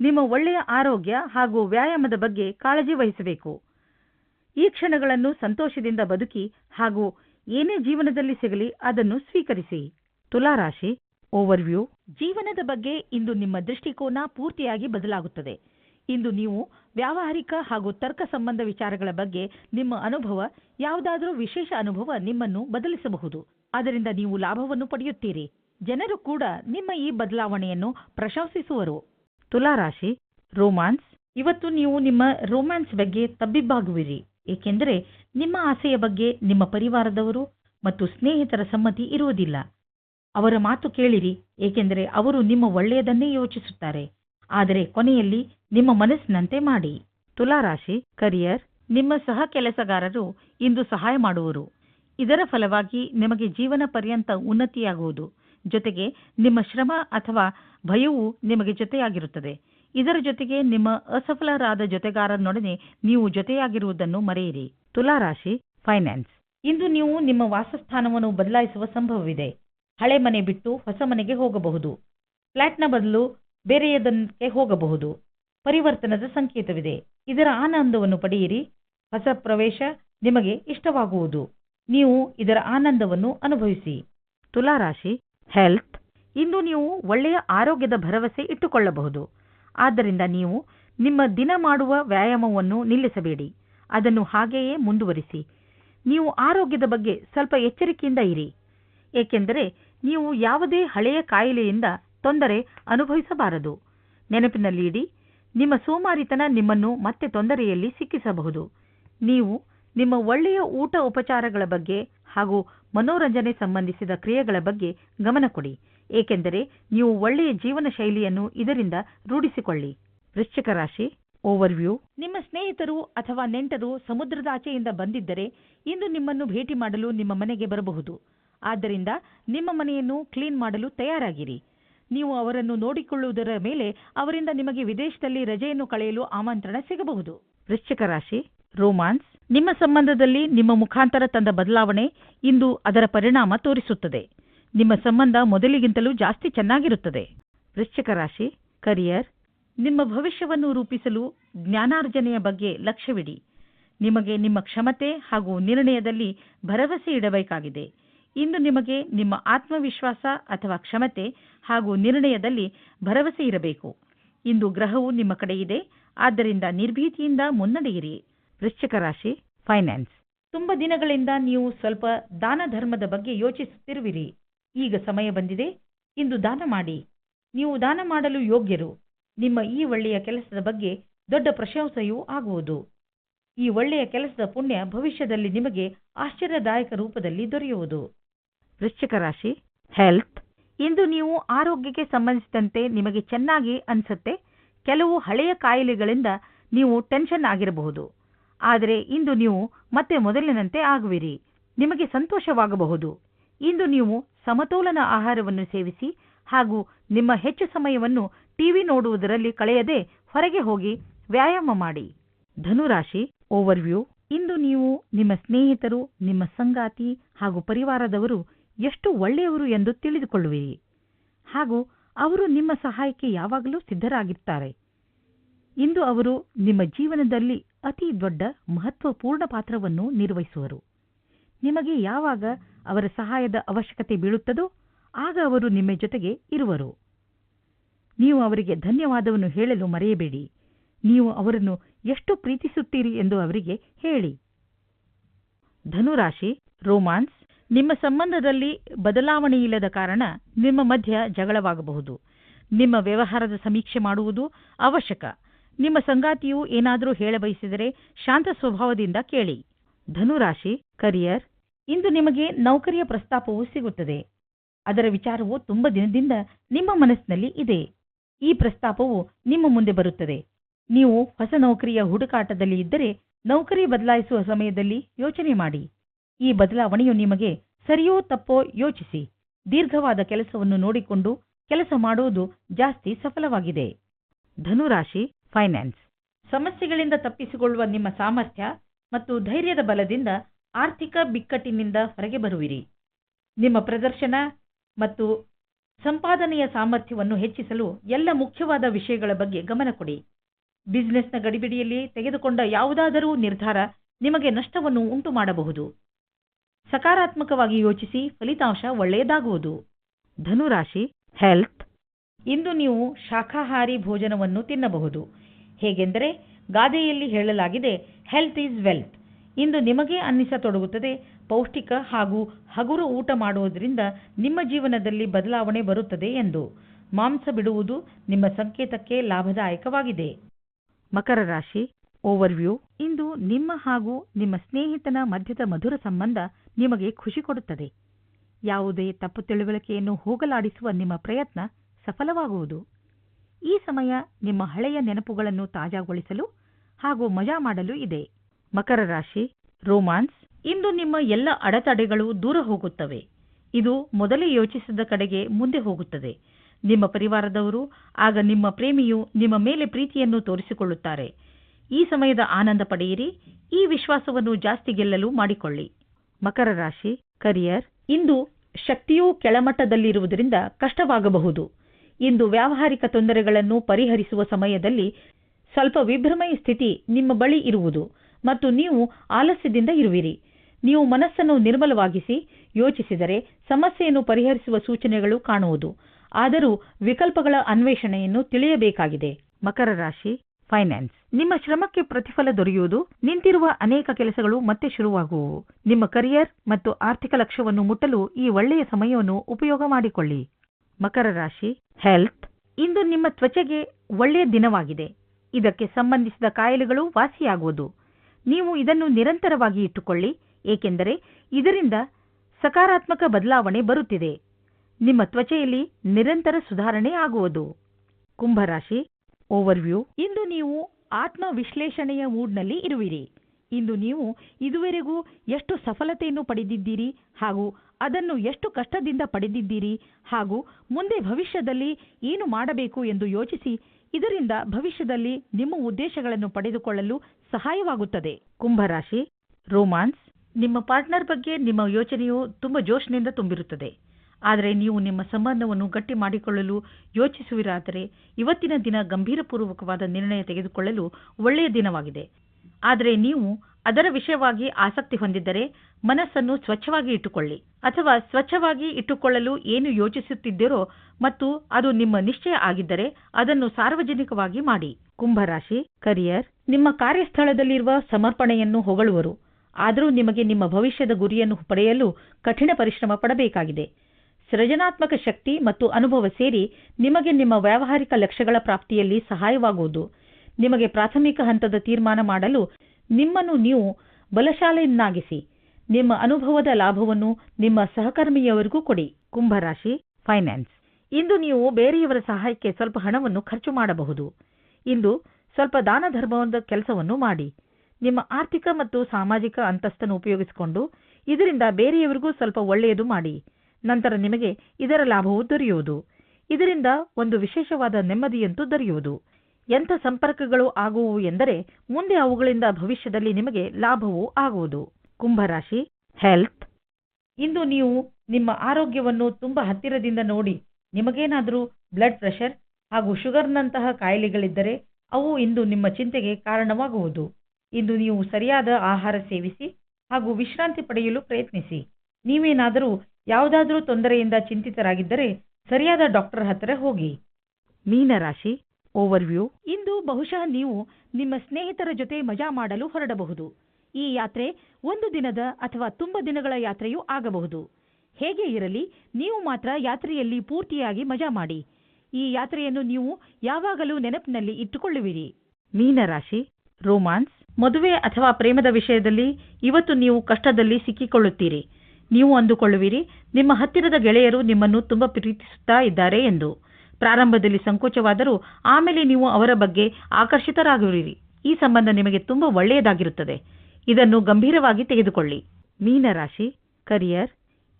ನಿಮ್ಮ ಒಳ್ಳೆಯ ಆರೋಗ್ಯ ಹಾಗೂ ವ್ಯಾಯಾಮದ ಬಗ್ಗೆ ಕಾಳಜಿ ವಹಿಸಬೇಕು. ಈ ಕ್ಷಣಗಳನ್ನು ಸಂತೋಷದಿಂದ ಬದುಕಿ ಹಾಗೂ ಏನೇ ಜೀವನದಲ್ಲಿ ಸಿಗಲಿ ಅದನ್ನು ಸ್ವೀಕರಿಸಿ. ತುಲಾರಾಶಿ ಓವರ್ವ್ಯೂ ಜೀವನದ ಬಗ್ಗೆ ಇಂದು ನಿಮ್ಮ ದೃಷ್ಟಿಕೋನ ಪೂರ್ತಿಯಾಗಿ ಬದಲಾಗುತ್ತದೆ. ಇಂದು ನೀವು ವ್ಯಾವಹಾರಿಕ ಹಾಗೂ ತರ್ಕ ಸಂಬಂಧ ವಿಚಾರಗಳ ಬಗ್ಗೆ ನಿಮ್ಮ ಅನುಭವ ಯಾವುದಾದರೂ ವಿಶೇಷ ಅನುಭವ ನಿಮ್ಮನ್ನು ಬದಲಿಸಬಹುದು. ಅದರಿಂದ ನೀವು ಲಾಭವನ್ನು ಪಡೆಯುತ್ತೀರಿ. ಜನರು ಕೂಡ ನಿಮ್ಮ ಈ ಬದಲಾವಣೆಯನ್ನು ಪ್ರಶಂಸಿಸುವರು. ತುಲಾರಾಶಿ ರೋಮಾನ್ಸ್ ಇವತ್ತು ನೀವು ನಿಮ್ಮ ರೋಮ್ಯಾನ್ಸ್ ಬಗ್ಗೆ ತಬ್ಬಿಬ್ಬಾಗುವಿರಿ. ಏಕೆಂದರೆ ನಿಮ್ಮ ಆಸೆಯ ಬಗ್ಗೆ ನಿಮ್ಮ ಪರಿವಾರದವರು ಮತ್ತು ಸ್ನೇಹಿತರ ಸಮ್ಮತಿ ಇರುವುದಿಲ್ಲ. ಅವರ ಮಾತು ಕೇಳಿರಿ, ಏಕೆಂದರೆ ಅವರು ನಿಮ್ಮ ಒಳ್ಳೆಯದನ್ನೇ ಯೋಚಿಸುತ್ತಾರೆ. ಆದರೆ ಕೊನೆಯಲ್ಲಿ ನಿಮ್ಮ ಮನಸ್ಸಿನಂತೆ ಮಾಡಿ. ತುಲಾರಾಶಿ, ಕರಿಯರ್, ನಿಮ್ಮ ಸಹ ಕೆಲಸಗಾರರು ಇಂದು ಸಹಾಯ ಮಾಡುವರು. ಇದರ ಫಲವಾಗಿ ನಿಮಗೆ ಜೀವನ ಪರ್ಯಂತ ಉನ್ನತಿಯಾಗುವುದು. ಜೊತೆಗೆ ನಿಮ್ಮ ಶ್ರಮ ಅಥವಾ ಭಯವು ನಿಮಗೆ ಜೊತೆಯಾಗಿರುತ್ತದೆ. ಇದರ ಜೊತೆಗೆ ನಿಮ್ಮ ಅಸಫಲರಾದ ಜೊತೆಗಾರನೊಡನೆ ನೀವು ಜೊತೆಯಾಗಿರುವುದನ್ನು ಮರೆಯಿರಿ. ತುಲಾರಾಶಿ ಫೈನಾನ್ಸ್ ಇಂದು ನೀವು ನಿಮ್ಮ ವಾಸಸ್ಥಾನವನ್ನು ಬದಲಾಯಿಸುವ ಸಂಭವವಿದೆ. ಹಳೆ ಮನೆ ಬಿಟ್ಟು ಹೊಸ ಮನೆಗೆ ಹೋಗಬಹುದು. ಫ್ಲಾಟ್ನ ಬದಲು ಬೇರೆಯದಕ್ಕೆ ಹೋಗಬಹುದು. ಪರಿವರ್ತನದ ಸಂಕೇತವಿದೆ. ಇದರ ಆನಂದವನ್ನು ಪಡೆಯಿರಿ. ಹೊಸ ಪ್ರವೇಶ ನಿಮಗೆ ಇಷ್ಟವಾಗುವುದು. ನೀವು ಇದರ ಆನಂದವನ್ನು ಅನುಭವಿಸಿ. ತುಲಾರಾಶಿ ಹೆಲ್ತ್ ಇಂದು ನೀವು ಒಳ್ಳೆಯ ಆರೋಗ್ಯದ ಭರವಸೆ ಇಟ್ಟುಕೊಳ್ಳಬಹುದು. ಆದ್ದರಿಂದ ನೀವು ನಿಮ್ಮ ದಿನ ಮಾಡುವ ವ್ಯಾಯಾಮವನ್ನು ನಿಲ್ಲಿಸಬೇಡಿ. ಅದನ್ನು ಹಾಗೆಯೇ ಮುಂದುವರಿಸಿ. ನೀವು ಆರೋಗ್ಯದ ಬಗ್ಗೆ ಸ್ವಲ್ಪ ಎಚ್ಚರಿಕೆಯಿಂದ ಇರಿ. ಏಕೆಂದರೆ ನೀವು ಯಾವುದೇ ಹಳೆಯ ಕಾಯಿಲೆಯಿಂದ ತೊಂದರೆ ಅನುಭವಿಸಬಾರದು. ನೆನಪಿನಲ್ಲಿಡಿ, ನಿಮ್ಮ ಸೋಮಾರಿತನ ನಿಮ್ಮನ್ನು ಮತ್ತೆ ತೊಂದರೆಯಲ್ಲಿ ಸಿಕ್ಕಿಸಬಹುದು. ನೀವು ನಿಮ್ಮ ಒಳ್ಳೆಯ ಊಟ ಉಪಚಾರಗಳ ಬಗ್ಗೆ ಹಾಗೂ ಮನೋರಂಜನೆ ಸಂಬಂಧಿಸಿದ ಕ್ರಿಯೆಗಳ ಬಗ್ಗೆ ಗಮನ ಕೊಡಿ. ಏಕೆಂದರೆ ನೀವು ಒಳ್ಳೆಯ ಜೀವನ ಶೈಲಿಯನ್ನು ಇದರಿಂದ ರೂಢಿಸಿಕೊಳ್ಳಿ. ವೃಶ್ಚಿಕ ರಾಶಿ ಓವರ್ವ್ಯೂ ನಿಮ್ಮ ಸ್ನೇಹಿತರು ಅಥವಾ ನೆಂಟರು ಸಮುದ್ರದಾಚೆಯಿಂದ ಬಂದಿದ್ದರೆ ಇಂದು ನಿಮ್ಮನ್ನು ಭೇಟಿ ಮಾಡಲು ನಿಮ್ಮ ಮನೆಗೆ ಬರಬಹುದು. ಆದ್ದರಿಂದ ನಿಮ್ಮ ಮನೆಯನ್ನು ಕ್ಲೀನ್ ಮಾಡಲು ತಯಾರಾಗಿರಿ. ನೀವು ಅವರನ್ನು ನೋಡಿಕೊಳ್ಳುವುದರ ಮೇಲೆ ಅವರಿಂದ ನಿಮಗೆ ವಿದೇಶದಲ್ಲಿ ರಜೆಯನ್ನು ಕಳೆಯಲು ಆಮಂತ್ರಣ ಸಿಗಬಹುದು. ವೃಶ್ಚಿಕ ರಾಶಿ ರೋಮಾನ್ಸ್ ನಿಮ್ಮ ಸಂಬಂಧದಲ್ಲಿ ನಿಮ್ಮ ಮುಖಾಂತರ ತಂದ ಬದಲಾವಣೆ ಇಂದು ಅದರ ಪರಿಣಾಮ ತೋರಿಸುತ್ತದೆ. ನಿಮ್ಮ ಸಂಬಂಧ ಮೊದಲಿಗಿಂತಲೂ ಜಾಸ್ತಿ ಚೆನ್ನಾಗಿರುತ್ತದೆ. ವೃಶ್ಚಿಕ ರಾಶಿ ಕರಿಯರ್ ನಿಮ್ಮ ಭವಿಷ್ಯವನ್ನು ರೂಪಿಸಲು ಜ್ಞಾನಾರ್ಜನೆಯ ಬಗ್ಗೆ ಲಕ್ಷ್ಯವಿಡಿ. ನಿಮಗೆ ನಿಮ್ಮ ಕ್ಷಮತೆ ಹಾಗೂ ನಿರ್ಣಯದಲ್ಲಿ ಭರವಸೆ ಇಡಬೇಕಾಗಿದೆ. ಇಂದು ನಿಮಗೆ ನಿಮ್ಮ ಆತ್ಮವಿಶ್ವಾಸ ಅಥವಾ ಕ್ಷಮತೆ ಹಾಗೂ ನಿರ್ಣಯದಲ್ಲಿ ಭರವಸೆ ಇರಬೇಕು. ಇಂದು ಗ್ರಹವು ನಿಮ್ಮ ಕಡೆ ಇದೆ, ಆದ್ದರಿಂದ ನಿರ್ಭೀತಿಯಿಂದ ಮುನ್ನಡೆಯಿರಿ. ವೃಶ್ಚಿಕ ರಾಶಿ ಫೈನಾನ್ಸ್ ತುಂಬ ದಿನಗಳಿಂದ ನೀವು ಸ್ವಲ್ಪ ದಾನ ಧರ್ಮದ ಬಗ್ಗೆ ಯೋಚಿಸುತ್ತಿರುವಿರಿ. ಈಗ ಸಮಯ ಬಂದಿದೆ. ಇಂದು ದಾನ ಮಾಡಿ. ನೀವು ದಾನ ಮಾಡಲು ಯೋಗ್ಯರು. ನಿಮ್ಮ ಈ ಒಳ್ಳೆಯ ಕೆಲಸದ ಬಗ್ಗೆ ದೊಡ್ಡ ಪ್ರಶಂಸೆಯೂ ಆಗುವುದು. ಈ ಒಳ್ಳೆಯ ಕೆಲಸದ ಪುಣ್ಯ ಭವಿಷ್ಯದಲ್ಲಿ ನಿಮಗೆ ಆಶ್ಚರ್ಯದಾಯಕ ರೂಪದಲ್ಲಿ ದೊರೆಯುವುದು. ವೃಶ್ಚಿಕ ರಾಶಿ ಹೆಲ್ತ್ ಇಂದು ನೀವು ಆರೋಗ್ಯಕ್ಕೆ ಸಂಬಂಧಿಸಿದಂತೆ ನಿಮಗೆ ಚೆನ್ನಾಗಿ ಅನಿಸುತ್ತೆ. ಕೆಲವು ಹಳೆಯ ಕಾಯಿಲೆಗಳಿಂದ ನೀವು ಟೆನ್ಷನ್ ಆಗಿರಬಹುದು. ಆದರೆ ಇಂದು ನೀವು ಮತ್ತೆ ಮೊದಲಿನಂತೆ ಆಗುವಿರಿ. ನಿಮಗೆ ಸಂತೋಷವಾಗಬಹುದು. ಇಂದು ನೀವು ಸಮತೋಲನ ಆಹಾರವನ್ನು ಸೇವಿಸಿ ಹಾಗೂ ನಿಮ್ಮ ಹೆಚ್ಚು ಸಮಯವನ್ನು ಟಿವಿ ನೋಡುವುದರಲ್ಲಿ ಕಳೆಯದೆ ಹೊರಗೆ ಹೋಗಿ ವ್ಯಾಯಾಮ ಮಾಡಿ. ಧನುರಾಶಿ ಓವರ್ವ್ಯೂ ಇಂದು ನೀವು ನಿಮ್ಮ ಸ್ನೇಹಿತರು, ನಿಮ್ಮ ಸಂಗಾತಿ ಹಾಗೂ ಪರಿವಾರದವರು ಎಷ್ಟು ಒಳ್ಳೆಯವರು ಎಂದು ತಿಳಿದುಕೊಳ್ಳುವಿರಿ. ಹಾಗೂ ಅವರು ನಿಮ್ಮ ಸಹಾಯಕ್ಕೆ ಯಾವಾಗಲೂ ಸಿದ್ಧರಾಗಿರ್ತಾರೆ. ಇಂದು ಅವರು ನಿಮ್ಮ ಜೀವನದಲ್ಲಿ ಅತಿ ದೊಡ್ಡ ಮಹತ್ವಪೂರ್ಣ ಪಾತ್ರವನ್ನು ನಿರ್ವಹಿಸುವರು. ನಿಮಗೆ ಯಾವಾಗ ಅವರ ಸಹಾಯದ ಅವಶ್ಯಕತೆ ಬೀಳುತ್ತದೋ, ಆಗ ಅವರು ನಿಮ್ಮ ಜೊತೆಗೆ ಇರುವರು. ನೀವು ಅವರಿಗೆ ಧನ್ಯವಾದವನ್ನು ಹೇಳಲು ಮರೆಯಬೇಡಿ. ನೀವು ಅವರನ್ನು ಎಷ್ಟು ಪ್ರೀತಿಸುತ್ತೀರಿ ಎಂದು ಅವರಿಗೆ ಹೇಳಿ. ಧನುರಾಶಿ, ರೋಮಾನ್ಸ್, ನಿಮ್ಮ ಸಂಬಂಧದಲ್ಲಿ ಬದಲಾವಣೆಯಿಲ್ಲದ ಕಾರಣ ನಿಮ್ಮ ಮಧ್ಯ ಜಗಳವಾಗಬಹುದು. ನಿಮ್ಮ ವ್ಯವಹಾರದ ಸಮೀಕ್ಷೆ ಮಾಡುವುದು ಅವಶ್ಯಕ. ನಿಮ್ಮ ಸಂಗಾತಿಯು ಏನಾದರೂ ಹೇಳಬಯಸಿದರೆ ಶಾಂತ ಸ್ವಭಾವದಿಂದ ಕೇಳಿ. ಧನುರಾಶಿ, ಕರಿಯರ್ ಇಂದು ನಿಮಗೆ ನೌಕರಿಯ ಪ್ರಸ್ತಾಪವು ಸಿಗುತ್ತದೆ. ಅದರ ವಿಚಾರವು ತುಂಬ ದಿನದಿಂದ ನಿಮ್ಮ ಮನಸ್ಸಿನಲ್ಲಿ ಇದೆ. ಈ ಪ್ರಸ್ತಾಪವು ನಿಮ್ಮ ಮುಂದೆ ಬರುತ್ತದೆ. ನೀವು ಹೊಸ ನೌಕರಿಯ ಹುಡುಕಾಟದಲ್ಲಿ ಇದ್ದರೆ ನೌಕರಿ ಬದಲಾಯಿಸುವ ಸಮಯದಲ್ಲಿ ಯೋಚನೆ ಮಾಡಿ. ಈ ಬದಲಾವಣೆಯು ನಿಮಗೆ ಸರಿಯೋ ತಪ್ಪೋ ಯೋಚಿಸಿ. ದೀರ್ಘವಾದ ಕೆಲಸವನ್ನು ನೋಡಿಕೊಂಡು ಕೆಲಸ ಮಾಡುವುದು ಜಾಸ್ತಿ ಸಫಲವಾಗಿದೆ. ಧನುರಾಶಿ, ಫೈನಾನ್ಸ್. ಸಮಸ್ಯೆಗಳಿಂದ ತಪ್ಪಿಸಿಕೊಳ್ಳುವ ನಿಮ್ಮ ಸಾಮರ್ಥ್ಯ ಮತ್ತು ಧೈರ್ಯದ ಬಲದಿಂದ ಆರ್ಥಿಕ ಬಿಕ್ಕಟ್ಟಿನಿಂದ ಹೊರಗೆ ಬರುವಿರಿ. ನಿಮ್ಮ ಪ್ರದರ್ಶನ ಮತ್ತು ಸಂಪಾದನೆಯ ಸಾಮರ್ಥ್ಯವನ್ನು ಹೆಚ್ಚಿಸಲು ಎಲ್ಲ ಮುಖ್ಯವಾದ ವಿಷಯಗಳ ಬಗ್ಗೆ ಗಮನ ಕೊಡಿ. ಬಿಸ್ನೆಸ್ನ ಗಡಿಬಿಡಿಯಲ್ಲಿ ತೆಗೆದುಕೊಂಡ ಯಾವುದಾದರೂ ನಿರ್ಧಾರ ನಿಮಗೆ ನಷ್ಟವನ್ನು ಉಂಟು ಮಾಡಬಹುದು ಸಕಾರಾತ್ಮಕವಾಗಿ ಯೋಚಿಸಿ ಫಲಿತಾಂಶ ಒಳ್ಳೆಯದಾಗುವುದು. ಧನುರಾಶಿ ಹೆಲ್ತ್ ಇಂದು ನೀವು ಶಾಖಾಹಾರಿ ಭೋಜನವನ್ನು ತಿನ್ನಬಹುದು. ಹೇಗೆಂದರೆ ಗಾದೆಯಲ್ಲಿ ಹೇಳಲಾಗಿದೆ ಹೆಲ್ತ್ ಈಸ್ ವೆಲ್ತ್ ಇಂದು ನಿಮಗೆ ಅನ್ನಿಸತೊಡಗುತ್ತದೆ. ಪೌಷ್ಟಿಕ ಹಾಗೂ ಹಗುರು ಊಟ ಮಾಡುವುದರಿಂದ ನಿಮ್ಮ ಜೀವನದಲ್ಲಿ ಬದಲಾವಣೆ ಬರುತ್ತದೆ ಎಂದು. ಮಾಂಸ ಬಿಡುವುದು ನಿಮ್ಮ ಸಂಕೇತಕ್ಕೆ ಲಾಭದಾಯಕವಾಗಿದೆ. ಮಕರ ರಾಶಿ ಓವರ್ವ್ಯೂ ಇಂದು ನಿಮ್ಮ ಹಾಗೂ ನಿಮ್ಮ ಸ್ನೇಹಿತನ ಮಧ್ಯದ ಮಧುರ ಸಂಬಂಧ ನಿಮಗೆ ಖುಷಿ ಕೊಡುತ್ತದೆ. ಯಾವುದೇ ತಪ್ಪು ತಿಳುವಳಿಕೆಯನ್ನು ಹೋಗಲಾಡಿಸುವ ನಿಮ್ಮ ಪ್ರಯತ್ನ ಸಫಲವಾಗುವುದು. ಈ ಸಮಯ ನಿಮ್ಮ ಹಳೆಯ ನೆನಪುಗಳನ್ನು ತಾಜಾಗೊಳಿಸಲು ಹಾಗೂ ಮಜಾ ಮಾಡಲು ಇದೆ. ಮಕರ ರಾಶಿ, ರೋಮಾನ್ಸ್, ಇಂದು ನಿಮ್ಮ ಎಲ್ಲ ಅಡೆತಡೆಗಳು ದೂರ ಹೋಗುತ್ತವೆ. ಇದು ಮೊದಲೇ ಯೋಚಿಸಿದ ಕಡೆಗೆ ಮುಂದೆ ಹೋಗುತ್ತದೆ. ನಿಮ್ಮ ಪರಿವಾರದವರು, ಆಗ ನಿಮ್ಮ ಪ್ರೇಮಿಯು ನಿಮ್ಮ ಮೇಲೆ ಪ್ರೀತಿಯನ್ನು ತೋರಿಸಿಕೊಳ್ಳುತ್ತಾರೆ. ಈ ಸಮಯದ ಆನಂದ ಪಡೆಯಿರಿ, ಈ ವಿಶ್ವಾಸವನ್ನು ಜಾಸ್ತಿ ಗೆಲ್ಲಲು ಮಾಡಿಕೊಳ್ಳಿ. ಮಕರ ರಾಶಿ, ಕರಿಯರ್, ಇಂದು ಶಕ್ತಿಯೂ ಕೆಳಮಟ್ಟದಲ್ಲಿರುವುದರಿಂದ ಕಷ್ಟವಾಗಬಹುದು. ಇಂದು ವ್ಯಾವಹಾರಿಕ ತೊಂದರೆಗಳನ್ನು ಪರಿಹರಿಸುವ ಸಮಯದಲ್ಲಿ ಸ್ವಲ್ಪ ವಿಭ್ರಮಯ ಸ್ಥಿತಿ ನಿಮ್ಮ ಬಳಿ ಇರುವುದು. ಮತ್ತು ನೀವು ಆಲಸ್ಯದಿಂದ ಇರುವಿರಿ. ನೀವು ಮನಸ್ಸನ್ನು ನಿರ್ಮಲವಾಗಿಸಿ, ಯೋಚಿಸಿದರೆ ಸಮಸ್ಯೆಯನ್ನು ಪರಿಹರಿಸುವ ಸೂಚನೆಗಳು ಕಾಣುವುದು. ಆದರೂ ವಿಕಲ್ಪಗಳ ಅನ್ವೇಷಣೆಯನ್ನು ತಿಳಿಯಬೇಕಾಗಿದೆ. ಮಕರ ರಾಶಿ ಫೈನಾನ್ಸ್ ನಿಮ್ಮ ಶ್ರಮಕ್ಕೆ ಪ್ರತಿಫಲ ದೊರೆಯುವುದು, ನಿಂತಿರುವ ಅನೇಕ ಕೆಲಸಗಳು ಮತ್ತೆ ಶುರುವಾಗುವು ನಿಮ್ಮ ಕರಿಯರ್ ಮತ್ತು ಆರ್ಥಿಕ ಲಕ್ಷ್ಯವನ್ನು ಮುಟ್ಟಲು ಈ ಒಳ್ಳೆಯ ಸಮಯವನ್ನು ಉಪಯೋಗ ಮಾಡಿಕೊಳ್ಳಿ. ಮಕರ ರಾಶಿ ಹೆಲ್ತ್ ಇಂದು ನಿಮ್ಮ ತ್ವಚೆಗೆ ಒಳ್ಳೆಯ ದಿನವಾಗಿದೆ. ಇದಕ್ಕೆ ಸಂಬಂಧಿಸಿದ ಕಾಯಿಲೆಗಳು ವಾಸಿಯಾಗುವುದು. ನೀವು ಇದನ್ನು ನಿರಂತರವಾಗಿ ಇಟ್ಟುಕೊಳ್ಳಿ, ಏಕೆಂದರೆ ಇದರಿಂದ ಸಕಾರಾತ್ಮಕ ಬದಲಾವಣೆ ಬರುತ್ತಿದೆ. ನಿಮ್ಮ ತ್ವಚೆಯಲ್ಲಿ ನಿರಂತರ ಸುಧಾರಣೆ ಆಗುವುದು. ಕುಂಭರಾಶಿ ಓವರ್ವ್ಯೂ ಇಂದು ನೀವು ಆತ್ಮ ವಿಶ್ಲೇಷಣೆಯ ಮೂಡ್ನಲ್ಲಿ ಇರುವಿರಿ. ಇಂದು ನೀವು ಇದುವರೆಗೂ ಎಷ್ಟು ಸಫಲತೆಯನ್ನು ಪಡೆದಿದ್ದೀರಿ ಹಾಗೂ ಅದನ್ನು ಎಷ್ಟು ಕಷ್ಟದಿಂದ ಪಡೆದಿದ್ದೀರಿ ಹಾಗೂ ಮುಂದೆ ಭವಿಷ್ಯದಲ್ಲಿ ಏನು ಮಾಡಬೇಕು ಎಂದು ಯೋಚಿಸಿ, ಇದರಿಂದ ಭವಿಷ್ಯದಲ್ಲಿ ನಿಮ್ಮ ಉದ್ದೇಶಗಳನ್ನು ಪಡೆದುಕೊಳ್ಳಲು ಸಹಾಯವಾಗುತ್ತದೆ. ಕುಂಭರಾಶಿ, ರೋಮಾನ್ಸ್, ನಿಮ್ಮ ಪಾರ್ಟ್ನರ್ ಬಗ್ಗೆ ನಿಮ್ಮ ಯೋಚನೆಯು ತುಂಬ ಜೋಶ್ನಿಂದ ತುಂಬಿರುತ್ತದೆ. ಆದರೆ ನೀವು ನಿಮ್ಮ ಸಂಬಂಧವನ್ನು ಗಟ್ಟಿ ಮಾಡಿಕೊಳ್ಳಲು ಯೋಚಿಸುವಿರಾದರೆ ಇವತ್ತಿನ ದಿನ ಗಂಭೀರಪೂರ್ವಕವಾದ ನಿರ್ಣಯ ತೆಗೆದುಕೊಳ್ಳಲು ಒಳ್ಳೆಯ ದಿನವಾಗಿದೆ. ಆದರೆ ನೀವು ಅದರ ವಿಷಯವಾಗಿ ಆಸಕ್ತಿ ಹೊಂದಿದ್ದರೆ ಮನಸ್ಸನ್ನು ಸ್ವಚ್ಛವಾಗಿ ಇಟ್ಟುಕೊಳ್ಳಿ ಅಥವಾ ಸ್ವಚ್ಛವಾಗಿ ಇಟ್ಟುಕೊಳ್ಳಲು ಏನು ಯೋಚಿಸುತ್ತಿದ್ದೀರೋ ಮತ್ತು ಅದು ನಿಮ್ಮ ನಿಶ್ಚಯ ಆಗಿದ್ದರೆ ಅದನ್ನು ಸಾರ್ವಜನಿಕವಾಗಿ ಮಾಡಿ. ಕುಂಭರಾಶಿ, ಕರಿಯರ್, ನಿಮ್ಮ ಕಾರ್ಯಸ್ಥಳದಲ್ಲಿರುವ ಸಮರ್ಪಣೆಯನ್ನು ಹೊಗಳುವರು. ಆದರೂ ನಿಮಗೆ ನಿಮ್ಮ ಭವಿಷ್ಯದ ಗುರಿಯನ್ನು ಪಡೆಯಲು ಕಠಿಣ ಪರಿಶ್ರಮ ಪಡಬೇಕಾಗಿದೆ. ಸೃಜನಾತ್ಮಕ ಶಕ್ತಿ ಮತ್ತು ಅನುಭವ ಸೇರಿ ನಿಮಗೆ ನಿಮ್ಮ ವ್ಯಾವಹಾರಿಕ ಲಕ್ಷ್ಯಗಳ ಪ್ರಾಪ್ತಿಯಲ್ಲಿ ಸಹಾಯವಾಗುವುದು. ನಿಮಗೆ ಪ್ರಾಥಮಿಕ ಹಂತದ ತೀರ್ಮಾನ ಮಾಡಲು ನಿಮ್ಮನ್ನು ನೀವು ಬಲಶಾಲೆಯನ್ನಾಗಿಸಿ. ನಿಮ್ಮ ಅನುಭವದ ಲಾಭವನ್ನು ನಿಮ್ಮ ಸಹಕರ್ಮಿಯವರಿಗೂ ಕೊಡಿ. ಕುಂಭರಾಶಿ ಫೈನಾನ್ಸ್ ಇಂದು ನೀವು ಬೇರೆಯವರ ಸಹಾಯಕ್ಕೆ ಸ್ವಲ್ಪ ಹಣವನ್ನು ಖರ್ಚು ಮಾಡಬಹುದು. ಇಂದು ಸ್ವಲ್ಪ ದಾನ ಧರ್ಮದ ಕೆಲಸವನ್ನು ಮಾಡಿ. ನಿಮ್ಮ ಆರ್ಥಿಕ ಮತ್ತು ಸಾಮಾಜಿಕ ಅಂತಸ್ತನ್ನು ಉಪಯೋಗಿಸಿಕೊಂಡು ಇದರಿಂದ ಬೇರೆಯವರಿಗೂ ಸ್ವಲ್ಪ ಒಳ್ಳೆಯದು ಮಾಡಿ. ನಂತರ ನಿಮಗೆ ಇದರ ಲಾಭವು ದೊರೆಯುವುದು. ಇದರಿಂದ ಒಂದು ವಿಶೇಷವಾದ ನೆಮ್ಮದಿಯಂತೂ ದೊರೆಯುವುದು. ಎಂಥ ಸಂಪರ್ಕಗಳು ಆಗುವು ಎಂದರೆ ಮುಂದೆ ಅವುಗಳಿಂದ ಭವಿಷ್ಯದಲ್ಲಿ ನಿಮಗೆ ಲಾಭವೂ ಆಗುವುದು. ಕುಂಭರಾಶಿ ಹೆಲ್ತ್ ಇಂದು ನೀವು ನಿಮ್ಮ ಆರೋಗ್ಯವನ್ನು ತುಂಬ ಹತ್ತಿರದಿಂದ ನೋಡಿ, ನಿಮಗೇನಾದರೂ ಬ್ಲಡ್ ಪ್ರೆಷರ್ ಹಾಗೂ ಶುಗರ್ನಂತಹ ಕಾಯಿಲೆಗಳಿದ್ದರೆ ಅವು ಇಂದು ನಿಮ್ಮ ಚಿಂತೆಗೆ ಕಾರಣವಾಗುವುದು. ಇಂದು ನೀವು ಸರಿಯಾದ ಆಹಾರ ಸೇವಿಸಿ ಹಾಗೂ ವಿಶ್ರಾಂತಿ ಪಡೆಯಲು ಪ್ರಯತ್ನಿಸಿ. ನೀವೇನಾದರೂ ಯಾವುದಾದರೂ ತೊಂದರೆಯಿಂದ ಚಿಂತಿತರಾಗಿದ್ದರೆ ಸರಿಯಾದ ಡಾಕ್ಟರ್ ಹತ್ತಿರ ಹೋಗಿ. ಮೀನರಾಶಿ ಓವರ್ವ್ಯೂ ಇಂದು ಬಹುಶಃ ನೀವು ನಿಮ್ಮ ಸ್ನೇಹಿತರ ಜೊತೆ ಮಜಾ ಮಾಡಲು ಹೊರಡಬಹುದು. ಈ ಯಾತ್ರೆ ಒಂದು ದಿನದ ಅಥವಾ ತುಂಬ ದಿನಗಳ ಯಾತ್ರೆಯೂ ಆಗಬಹುದು. ಹೇಗೆ ಇರಲಿ, ನೀವು ಮಾತ್ರ ಯಾತ್ರೆಯಲ್ಲಿ ಪೂರ್ತಿಯಾಗಿ ಮಜಾ ಮಾಡಿ. ಈ ಯಾತ್ರೆಯನ್ನು ನೀವು ಯಾವಾಗಲೂ ನೆನಪಿನಲ್ಲಿ ಇಟ್ಟುಕೊಳ್ಳುವಿರಿ. ಮೀನರಾಶಿ, ರೋಮಾನ್ಸ್, ಮದುವೆ ಅಥವಾ ಪ್ರೇಮದ ವಿಷಯದಲ್ಲಿ ಇವತ್ತು ನೀವು ಕಷ್ಟದಲ್ಲಿ ಸಿಕ್ಕಿಕೊಳ್ಳುತ್ತೀರಿ. ನೀವು ಅಂದುಕೊಳ್ಳುವಿರಿ, ನಿಮ್ಮ ಹತ್ತಿರದ ಗೆಳೆಯರು ನಿಮ್ಮನ್ನು ತುಂಬ ಪ್ರೀತಿಸುತ್ತಾ ಇದ್ದಾರೆ ಎಂದು. ಪ್ರಾರಂಭದಲ್ಲಿ ಸಂಕೋಚವಾದರೂ ಆಮೇಲೆ ನೀವು ಅವರ ಬಗ್ಗೆ ಆಕರ್ಷಿತರಾಗಿರುವಿರಿ. ಈ ಸಂಬಂಧ ನಿಮಗೆ ತುಂಬ ಒಳ್ಳೆಯದಾಗಿರುತ್ತದೆ. ಇದನ್ನು ಗಂಭೀರವಾಗಿ ತೆಗೆದುಕೊಳ್ಳಿ. ಮೀನರಾಶಿ, ಕರಿಯರ್,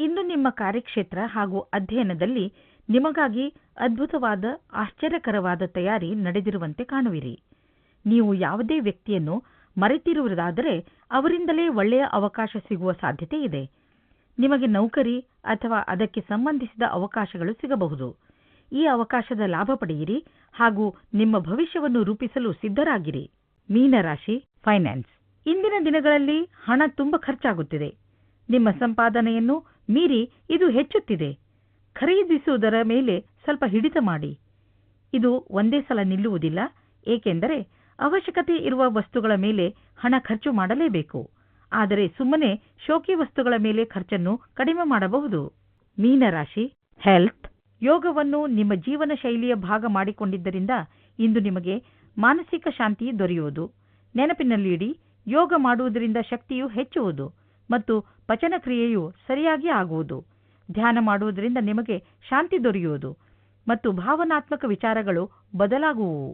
ಇಂದು ನಿಮ್ಮ ಕಾರ್ಯಕ್ಷೇತ್ರ ಹಾಗೂ ಅಧ್ಯಯನದಲ್ಲಿ ನಿಮಗಾಗಿ ಅದ್ಭುತವಾದ, ಆಶ್ಚರ್ಯಕರವಾದ ತಯಾರಿ ನಡೆದಿರುವಂತೆ ಕಾಣುವಿರಿ. ನೀವು ಯಾವುದೇ ವ್ಯಕ್ತಿಯನ್ನು ಮರೆತಿರುವುದಾದರೆ ಅವರಿಂದಲೇ ಒಳ್ಳೆಯ ಅವಕಾಶ ಸಿಗುವ ಸಾಧ್ಯತೆ ಇದೆ. ನಿಮಗೆ ನೌಕರಿ ಅಥವಾ ಅದಕ್ಕೆ ಸಂಬಂಧಿಸಿದ ಅವಕಾಶಗಳು ಸಿಗಬಹುದು. ಈ ಅವಕಾಶದ ಲಾಭ ಪಡೆಯಿರಿ ಹಾಗೂ ನಿಮ್ಮ ಭವಿಷ್ಯವನ್ನು ರೂಪಿಸಲು ಸಿದ್ಧರಾಗಿರಿ. ಮೀನರಾಶಿ ಫೈನಾನ್ಸ್. ಇಂದಿನ ದಿನಗಳಲ್ಲಿ ಹಣ ತುಂಬ ಖರ್ಚಾಗುತ್ತಿದೆ. ನಿಮ್ಮ ಸಂಪಾದನೆಯನ್ನು ಮೀರಿ ಇದು ಹೆಚ್ಚುತ್ತಿದೆ. ಖರೀದಿಸುವುದರ ಮೇಲೆ ಸ್ವಲ್ಪ ಹಿಡಿತ ಮಾಡಿ. ಇದು ಒಂದೇ ಸಲ ನಿಲ್ಲುವುದಿಲ್ಲ, ಏಕೆಂದರೆ ಅವಶ್ಯಕತೆ ಇರುವ ವಸ್ತುಗಳ ಮೇಲೆ ಹಣ ಖರ್ಚು ಮಾಡಲೇಬೇಕು. ಆದರೆ ಸುಮ್ಮನೆ ಶೋಕಿ ವಸ್ತುಗಳ ಮೇಲೆ ಖರ್ಚನ್ನು ಕಡಿಮೆ ಮಾಡಬಹುದು. ಮೀನರಾಶಿ ಹೆಲ್ತ್. ಯೋಗವನ್ನು ನಿಮ್ಮ ಜೀವನ ಶೈಲಿಯ ಭಾಗ ಮಾಡಿಕೊಂಡಿದ್ದರಿಂದ ಇಂದು ನಿಮಗೆ ಮಾನಸಿಕ ಶಾಂತಿ ದೊರೆಯುವುದು. ನೆನಪಿನಲ್ಲಿಡಿ ಯೋಗ ಮಾಡುವುದರಿಂದ ಶಕ್ತಿಯು ಹೆಚ್ಚುವುದು ಮತ್ತು ಪಚನ ಕ್ರಿಯೆಯು ಸರಿಯಾಗಿ ಆಗುವುದು. ಧ್ಯಾನ ಮಾಡುವುದರಿಂದ ನಿಮಗೆ ಶಾಂತಿ ದೊರೆಯುವುದು ಮತ್ತು ಭಾವನಾತ್ಮಕ ವಿಚಾರಗಳು ಬದಲಾಗುವುವು.